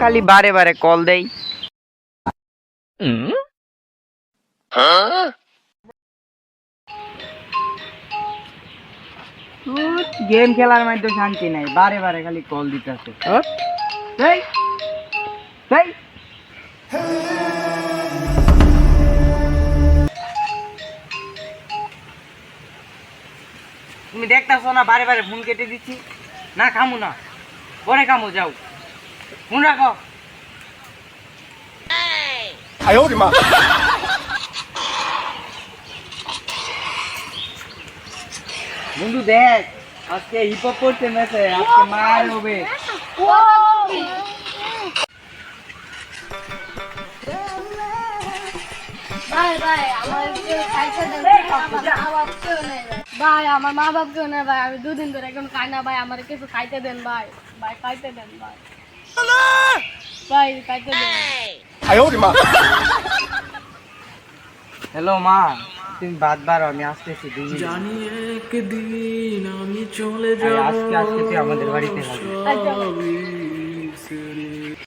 খালি বারে বারে কল দেই। গেম খেলার মধ্যে শান্তি নাই বারে বারে খালি কল দিতেছে। এই এই তুমি দেখতেছো না বারে বারে ফোন কেটে দিচ্ছি? না খামু না। পরে খামু যাও। ফোন রাখো। বন্ধু দেখ আজকে হিপ হপ করছে মেসে আজকে মার হবে। ভাই আমার কেউ খাইতে দেন আমার মা বাপ কেউ নেই ভাই। ভাই আমার মা বাপ কেউ নেই ভাই। আমি দুদিন ধরে এখন খাই না ভাই। আমার কিছু খাইতে দেন ভাই। ভাই খাইতে দেন ভাই। হ্যালো মা। তুমি বাদ বারো আমি আসতেছি জানি একদিন আমি চলে আরে আজকে আজকে তুই আমাদের বাড়িতে।